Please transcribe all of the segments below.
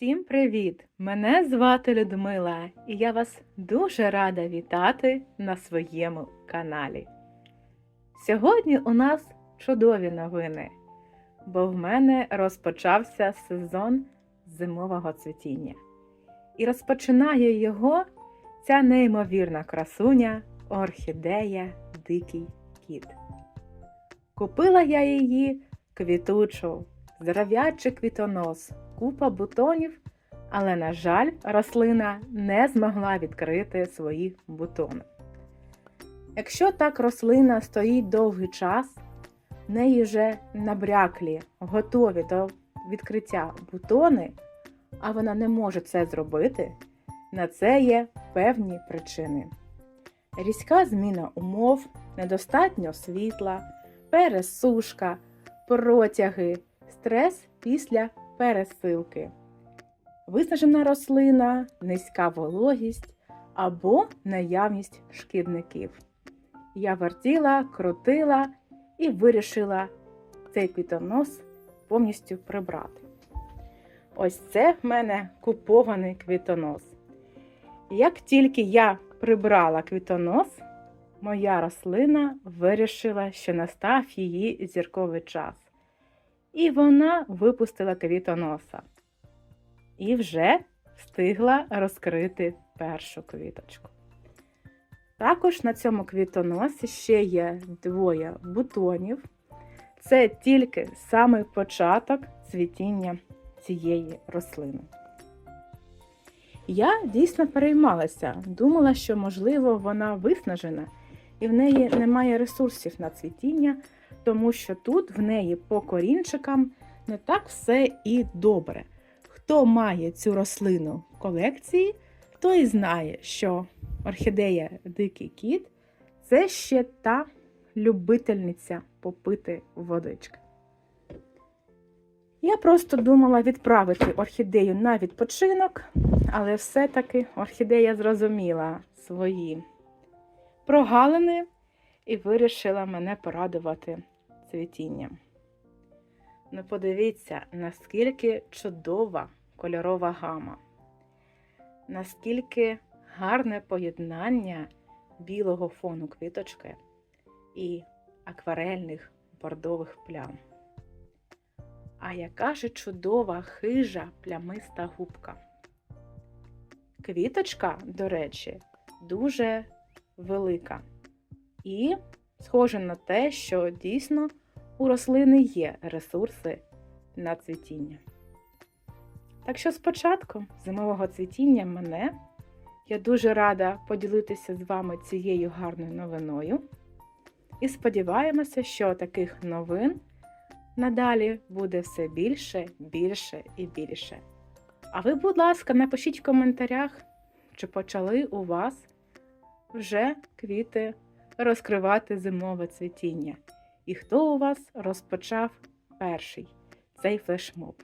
Всім привіт! Мене звати Людмила, і я вас дуже рада вітати на своєму каналі. Сьогодні у нас чудові новини, бо в мене розпочався сезон зимового цвітіння. І розпочинає його ця неймовірна красуня орхідея Дикий кіт. Купила я її квітучу, здоров'ячий квітонос, купа бутонів, але, на жаль, рослина не змогла відкрити свої бутони. Якщо так рослина стоїть довгий час, в неї вже набряклі, готові до відкриття бутони, а вона не може це зробити, на це є певні причини. Різка зміна умов, недостатньо світла, пересушка, протяги, стрес після пересилки, виснажена рослина, низька вологість або наявність шкідників. Я вертіла, крутила і вирішила цей квітонос повністю прибрати. Ось це в мене купований квітонос. Як тільки я прибрала квітонос, моя рослина вирішила, що настав її зірковий час. І вона випустила квітоноса. І вже встигла розкрити першу квіточку. Також на цьому квітоносі ще є двоє бутонів. Це тільки самий початок цвітіння цієї рослини. Я дійсно переймалася, думала, що, можливо, вона виснажена і в неї немає ресурсів на цвітіння, тому що тут в неї по корінчикам не так все і добре. Хто має цю рослину в колекції, той знає, що орхідея Дикий кіт це ще та любительниця попити водички. Я просто думала відправити орхідею на відпочинок, але все-таки орхідея зрозуміла свої прогалини і вирішила мене порадувати цвітінням. Ну, подивіться, наскільки чудова кольорова гама, наскільки гарне поєднання білого фону квіточки і акварельних бордових плям. А яка ж чудова хижа плямиста губка. Квіточка, до речі, дуже велика. І схоже на те, що дійсно у рослини є ресурси на цвітіння. Так що спочатку зимового цвітіння мене я дуже рада поділитися з вами цією гарною новиною. І сподіваємося, що таких новин надалі буде все більше, більше і більше. А ви, будь ласка, напишіть в коментарях, чи почали у вас вже квіти розкривати зимове цвітіння. І хто у вас розпочав перший цей флешмоб.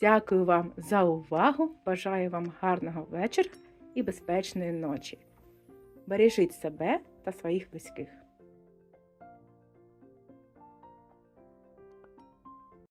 Дякую вам за увагу! Бажаю вам гарного вечора і безпечної ночі. Бережіть себе та своїх близьких.